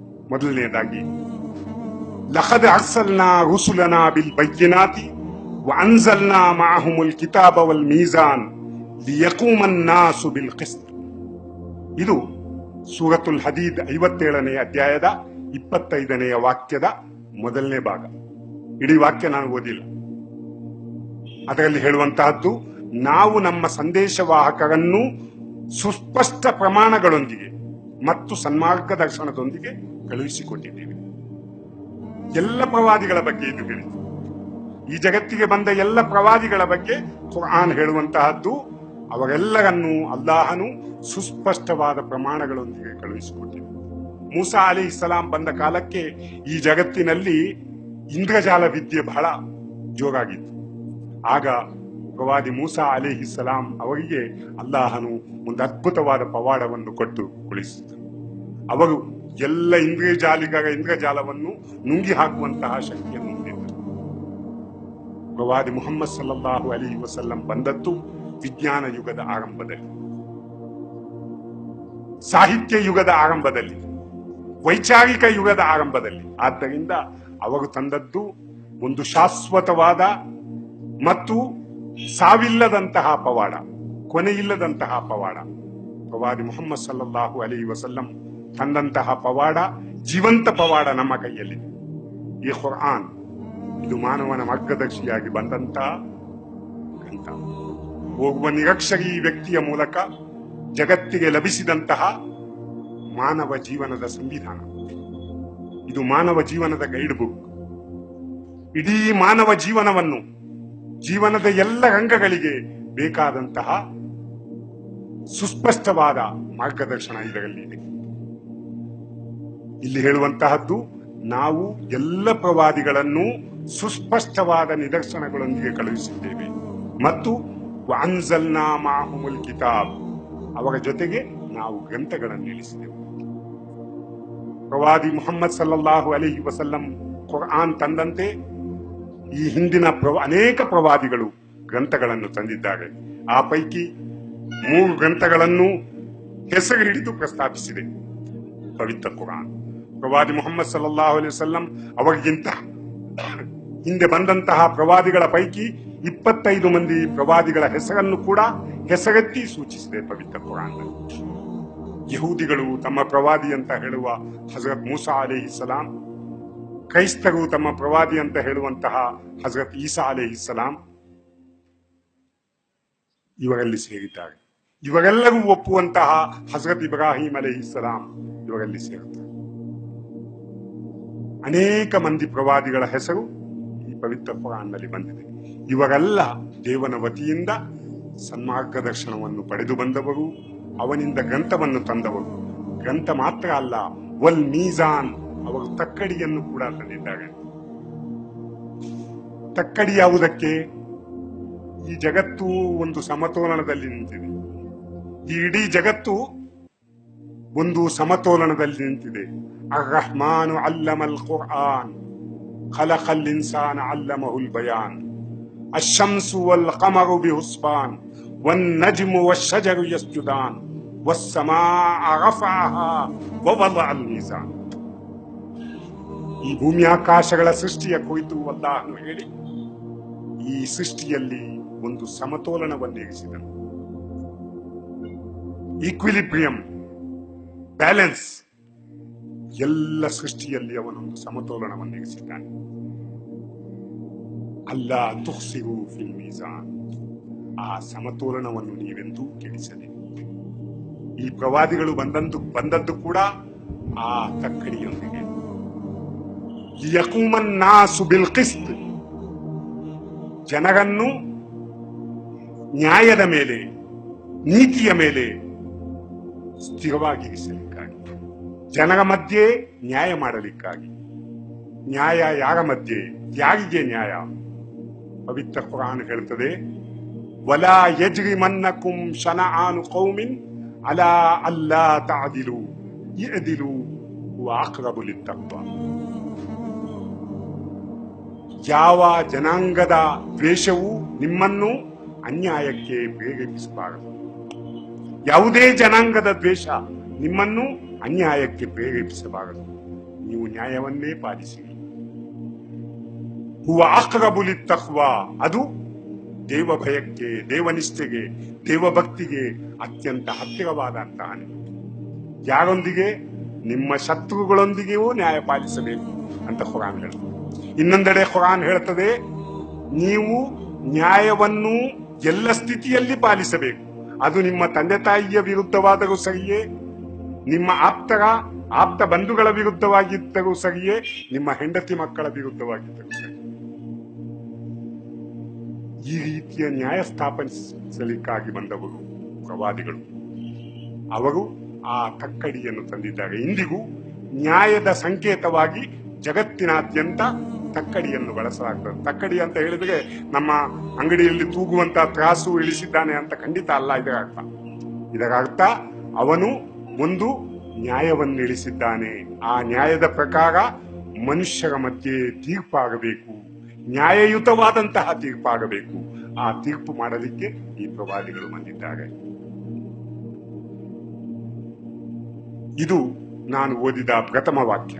ಮೊದಲನೇದಾಗಿ ಲಖದ್ ಅರ್ಸಲ್ನಾ ರುಸುಲನಾ ಬಿಲ್ ಬೈನಾತಿ ನ ಮಾಹುಮುಲ್ ಕಿತಾಬ್ ಅವಲ್ ಮೀಜಾನ್ ಲಿಯಕೂಮನ್ನಾಸು ಬಿಲ್ ಕಿಸ್ತ್. ಇದು ಸೂರತುಲ್ ಹದೀದ್ ಐವತ್ತೇಳನೇ ಅಧ್ಯಾಯದ ಇಪ್ಪತ್ತೈದನೆಯ ವಾಕ್ಯದ ಮೊದಲನೇ ಭಾಗ. ಇಡೀ ವಾಕ್ಯ ನಾನು ಓದಿಲ್ಲ. ಅದರಲ್ಲಿ ಹೇಳುವಂತಹದ್ದು, ನಾವು ನಮ್ಮ ಸಂದೇಶವಾಹಕರನ್ನು ಸುಸ್ಪಷ್ಟ ಪ್ರಮಾಣಗಳೊಂದಿಗೆ ಮತ್ತು ಸನ್ಮಾರ್ಗದರ್ಶನದೊಂದಿಗೆ ಕಳುಹಿಸಿಕೊಟ್ಟಿದ್ದೇವೆ. ಎಲ್ಲ ಪ್ರವಾದಿಗಳ ಬಗ್ಗೆ ಇದು ಹೇಳಿತು ಈ ಜಗತ್ತಿಗೆ ಬಂದ ಎಲ್ಲ ಪ್ರವಾದಿಗಳ ಬಗ್ಗೆ ಕುರಾನ್ ಹೇಳುವಂತಹದ್ದು ಅವರೆಲ್ಲರನ್ನೂ ಅಲ್ಲಾಹನು ಸುಸ್ಪಷ್ಟವಾದ ಪ್ರಮಾಣಗಳೊಂದಿಗೆ ಕಳುಹಿಸಿಕೊಟ್ಟಿದೆ. ಮೂಸಾ ಅಲಿ ಇಸ್ಲಾಂ ಬಂದ ಕಾಲಕ್ಕೆ ಈ ಜಗತ್ತಿನಲ್ಲಿ ಇಂದ್ರಜಾಲ ವಿದ್ಯೆ ಬಹಳ ಜೋರಾಗಿತ್ತು. ಆಗ ಪ್ರವಾದಿ ಮೂಸಾ ಅಲಿ ಸಲಾಂ ಅವರಿಗೆ ಅಲ್ಲಾಹನು ಒಂದು ಅದ್ಭುತವಾದ ಪವಾಡವನ್ನು ಕೊಟ್ಟು ಕುಳಿಸಿದರು ಅವರು ಎಲ್ಲ ಇಂದ್ರಜಾಲಿಗರ ಇಂದ್ರಜಾಲವನ್ನು ನುಂಗಿ ಹಾಕುವಂತಹ ಶಕ್ತಿಯನ್ನು ಹೊಂದಿದ್ದರು. ಪ್ರವಾದಿ ಮುಹಮ್ಮದ್ ಸಲ್ಲಲ್ಲಾಹು ಅಲಿ ವಸಲ್ಲಂ ಬಂದದ್ದು ವಿಜ್ಞಾನ ಯುಗದ ಆರಂಭದಲ್ಲಿ. ಸಾಹಿತ್ಯ ಯುಗದ ಆರಂಭದಲ್ಲಿ, ವೈಚಾರಿಕ ಯುಗದ ಆರಂಭದಲ್ಲಿ. ಆದ್ದರಿಂದ ಅವರು ತಂದದ್ದು ಒಂದು ಶಾಶ್ವತವಾದ ಮತ್ತು ಸಾವಿಲ್ಲದಂತಹ ಪವಾಡ, ಕೊನೆಯಿಲ್ಲದಂತಹ ಪವಾಡ. ಪವಾಡಿ ಮುಹಮ್ಮದ್ ಸಲ್ಲಲ್ಲಾಹು ಅಲಿ ವಸಲ್ಲಂ ತಂದಂತಹ ಪವಾಡ, ಜೀವಂತ ಪವಾಡ ನಮ್ಮ ಕೈಯಲ್ಲಿ. ಈ ಖುರ್ಆನ್ ಇದು ಮಾನವನ ಮಾರ್ಗದರ್ಶಿಯಾಗಿ ಬಂದಂತಹ ಗ್ರಂಥ. ಹೋಗುವ ನಿರಕ್ಷರಿ ವ್ಯಕ್ತಿಯ ಮೂಲಕ ಜಗತ್ತಿಗೆ ಲಭಿಸಿದಂತಹ ಮಾನವ ಜೀವನದ ಸಂವಿಧಾನ. ಇದು ಮಾನವ ಜೀವನದ ಗೈಡ್ ಬುಕ್ ಇಡೀ ಮಾನವ ಜೀವನವನ್ನು ಜೀವನದ ಎಲ್ಲ ರಂಗಗಳಿಗೆ ಬೇಕಾದಂತಹ ಸುಸ್ಪಷ್ಟವಾದ ಮಾರ್ಗದರ್ಶನ ಇದರಲ್ಲಿ ಇದೆ. ಇಲ್ಲಿ ಹೇಳುವಂತಹದ್ದು, ನಾವು ಎಲ್ಲ ಪ್ರವಾದಿಗಳನ್ನು ಸುಸ್ಪಷ್ಟವಾದ ನಿದರ್ಶನಗಳೊಂದಿಗೆ ಕಳುಹಿಸಿದ್ದೇವೆ. ಮತ್ತು ಮಾಹುಮುಲ್ ಕಿತಾಬ್, ಅವರ ಜೊತೆಗೆ ನಾವು ಗ್ರಂಥಗಳನ್ನು ಇಳಿಸಿದೆವು. ಪ್ರವಾದಿ ಮುಹಮ್ಮದ್ ಸಲ್ಲಲ್ಲಾಹು ಅಲಿಹಿ ವಸಲ್ಲಂ ಖುರ್ಆನ್ ತಂದಂತೆ ಈ ಹಿಂದಿನ ಅನೇಕ ಪ್ರವಾದಿಗಳು ಗ್ರಂಥಗಳನ್ನು ತಂದಿದ್ದಾರೆ. ಆ ಪೈಕಿ ಮೂರು ಗ್ರಂಥಗಳನ್ನು ಹೆಸರಿಡಿದು ಪ್ರಸ್ತಾಪಿಸಿದೆ. ಪವಿತ್ರ ಕುರಾನ್. ಪ್ರವಾದಿ ಮೊಹಮ್ಮದ್ ಸಲ್ಲಲ್ಲಾಹು ಅಲೈಹಿ ವಸಲ್ಲಂ ಅವರಿಗಿಂತ ಹಿಂದೆ ಬಂದಂತಹ ಪ್ರವಾದಿಗಳ ಪೈಕಿ ಇಪ್ಪತ್ತೈದು ಮಂದಿ ಪ್ರವಾದಿಗಳ ಹೆಸರನ್ನು ಕೂಡ ಹೆಸರೆತ್ತಿ ಸೂಚಿಸಿದೆ ಪವಿತ್ರ ಕುರಾನ್ ಯಹೂದಿಗಳು ತಮ್ಮ ಪ್ರವಾದಿ ಅಂತ ಹೇಳುವ ಹಜರತ್ ಮೂಸಾ ಅಲಿ ಸಲಾಂ ಕ್ರೈಸ್ತರು ತಮ್ಮ ಪ್ರವಾದಿ ಅಂತ ಹೇಳುವಂತಹ ಹಜರತ್ ಈಸಾ ಅಲೆ ಇಸ್ಲಾಂ ಇವರಲ್ಲಿ ಸೇರಿದ್ದಾರೆ. ಇವರೆಲ್ಲರೂ ಒಪ್ಪುವಂತಹ ಹಜರತ್ ಇಬ್ರಾಹಿಂ ಅಲೆ ಇಸ್ಲಾಂ ಇವರಲ್ಲಿ ಸೇರುತ್ತಾರೆ. ಅನೇಕ ಮಂದಿ ಪ್ರವಾದಿಗಳ ಹೆಸರು ಈ ಪವಿತ್ರ ಪುರಾಣದಲ್ಲಿ ಬಂದಿದೆ. ಇವರೆಲ್ಲ ದೇವನ ವತಿಯಿಂದ ಸನ್ಮಾರ್ಗದರ್ಶನವನ್ನು ಪಡೆದು ಬಂದವರು, ಅವನಿಂದ ಗ್ರಂಥವನ್ನು ತಂದವರು. ಗ್ರಂಥ ಮಾತ್ರ ಅಲ್ಲ, ವಲ್ ಮೀಜಾನ್ ಅವರು ತಕ್ಕಡಿಯನ್ನು ಕೂಡ ತಂದಿದ್ದಾರೆ ತಕ್ಕಡಿ ಯಾವುದಕ್ಕೆ ಈ ಜಗತ್ತು ಒಂದು ಸಮತೋಲನದಲ್ಲಿ ನಿಂತಿದೆ ಈ ಇಡೀ ಜಗತ್ತು ಒಂದು ಸಮತೋಲನದಲ್ಲಿ ನಿಂತಿದೆ ಅರ್ ರಹಮಾನು ಅಲ್ಲಮಲ್ ಕುರ್ಆನ್ خلق الإنسان علمه البيان الشمس والقمر بحسبان والنجم والشجر يسجدان والسماء رفعها ووضع الميزان ಈ ಭೂಮಿ ಆಕಾಶಗಳ ಸೃಷ್ಟಿಯ ಕುರಿತು ಅಲ್ಲಾಹನು ಹೇಳಿ, ಈ ಸೃಷ್ಟಿಯಲ್ಲಿ ಒಂದು ಸಮತೋಲನವನ್ನು ಇರಿಸಿದನು ಈಕ್ವಿಲಿಬ್ರಿಯಂ, ಬ್ಯಾಲೆನ್ಸ್, ಎಲ್ಲ ಸೃಷ್ಟಿಯಲ್ಲಿ ಅವನೊಂದು ಸಮತೋಲನವನ್ನು ಇರಿಸಿದ್ದಾನೆ ಅಲ್ಲ ತುಹ್ಸಿರು ಫಿಲ್ ಮೀಜಾನ್ ಆ ಸಮತೋಲನವನ್ನು ನೀವೆಂದೂ ಕೆಡಿಸದೆ ಈ ಪ್ರವಾದಿಗಳು ಬಂದಂದು ಬಂದದ್ದು ಕೂಡ ಆ ತಕ್ಕಡಿಯೊಂದಿಗೆ ಲಿಯಕೂಮನ್ ನಾಸು ಬಿಲ್ ಕಿಸ್ತ್ ಜನರನ್ನು ನ್ಯಾಯದ ಮೇಲೆ, ನೀತಿಯ ಮೇಲೆ ಸ್ಥಿರವಾಗಿರಿಸಲಿಕ್ಕಾಗಿ ಜನರ ಮಧ್ಯೆ ನ್ಯಾಯ ಮಾಡಲಿಕ್ಕಾಗಿ. ನ್ಯಾಯ ಯಾರ ಮಧ್ಯೆ? ಯಾರಿಗೆ ನ್ಯಾಯ? ಪವಿತ್ರ ಕುರಾನ್ ಹೇಳ್ತದೆ ವಲಾ ಯಜ್ರಿ ಮನ್ನಕುಂ ಶನಆನು ಕೌಮಿನ್ ಅಲಾ ಅಲ್ಲಾ ತಾದಿಲು ಎದಿಲು ಅಕ್ರಬು ಲಿತ್ತಕ್ವ ಯಾವ ಜನಾಂಗದ ದ್ವೇಷವು ನಿಮ್ಮನ್ನು ಅನ್ಯಾಯಕ್ಕೆ ಪ್ರೇರೇಪಿಸಬಾರದು ಯಾವುದೇ ಜನಾಂಗದ ದ್ವೇಷ ನಿಮ್ಮನ್ನು ಅನ್ಯಾಯಕ್ಕೆ ಪ್ರೇರೇಪಿಸಬಾರದು ನೀವು ನ್ಯಾಯವನ್ನೇ ಪಾಲಿಸಿರಿ ಹುವ ಆಕಬುಲಿ ತಹ್ವ ಅದು ದೇವ ಭಯಕ್ಕೆ ದೇವನಿಷ್ಠೆಗೆ, ದೇವಭಕ್ತಿಗೆ ಅತ್ಯಂತ ಹತ್ತಿರವಾದಂತಹ. ಯಾರೊಂದಿಗೆ? ನಿಮ್ಮ ಶತ್ರುಗಳೊಂದಿಗೆಯೂ ನ್ಯಾಯ ಪಾಲಿಸಬೇಕು ಅಂತ ಖುರಾನ್ ಹೇಳ್ತದೆ ಇನ್ನೊಂದೆಡೆ ಖುರಾನ್ ಹೇಳ್ತದೆ, ನೀವು ನ್ಯಾಯವನ್ನು ಎಲ್ಲ ಸ್ಥಿತಿಯಲ್ಲಿ ಪಾಲಿಸಬೇಕು. ಅದು ನಿಮ್ಮ ತಂದೆ ತಾಯಿಯ ವಿರುದ್ಧವಾದರೂ ಸರಿಯೇ, ನಿಮ್ಮ ಆಪ್ತರ, ಆಪ್ತ ಬಂಧುಗಳ ವಿರುದ್ಧವಾಗಿದ್ದರೂ ಸರಿಯೇ, ನಿಮ್ಮ ಹೆಂಡತಿ ಮಕ್ಕಳ ವಿರುದ್ಧವಾಗಿದ್ದರೂ ಸರಿ ಈ ರೀತಿಯ ನ್ಯಾಯ ಸ್ಥಾಪಿಸಲಿಕ್ಕಾಗಿ ಬಂದವರು ಪ್ರವಾದಿಗಳು. ಅವರು ಆ ತಕ್ಕಡಿಯನ್ನು ತಂದಿದ್ದಾರೆ. ಇಂದಿಗೂ ನ್ಯಾಯದ ಸಂಕೇತವಾಗಿ ಜಗತ್ತಿನಾದ್ಯಂತ ತಕ್ಕಡಿಯನ್ನು ಬಳಸಲಾಗ್ತದೆ. ತಕ್ಕಡಿ ಅಂತ ಹೇಳಿದ್ರೆ ನಮ್ಮ ಅಂಗಡಿಯಲ್ಲಿ ತೂಗುವಂತ ತ್ರಾಸು ಇಳಿಸಿದ್ದಾನೆ ಅಂತ ಖಂಡಿತ ಅಲ್ಲ, ಇದರ ಅರ್ಥ. ಇದರ ಅರ್ಥ, ಅವನು ಒಂದು ನ್ಯಾಯವನ್ನು ಇಳಿಸಿದ್ದಾನೆ ಆ ನ್ಯಾಯದ ಪ್ರಕಾರ ಮನುಷ್ಯರ ಮಧ್ಯೆ ತೀರ್ಪಾಗಬೇಕು. ನ್ಯಾಯಯುತವಾದಂತಹ ತೀರ್ಪಾಗಬೇಕು. ಆ ತೀರ್ಪು ಮಾಡಲಿಕ್ಕೆ ಈ ಪ್ರವಾದಿಗಳು ಬಂದಿದ್ದಾರೆ. ಇದು ನಾನು ಓದಿದ ಪ್ರಥಮ ವಾಕ್ಯ.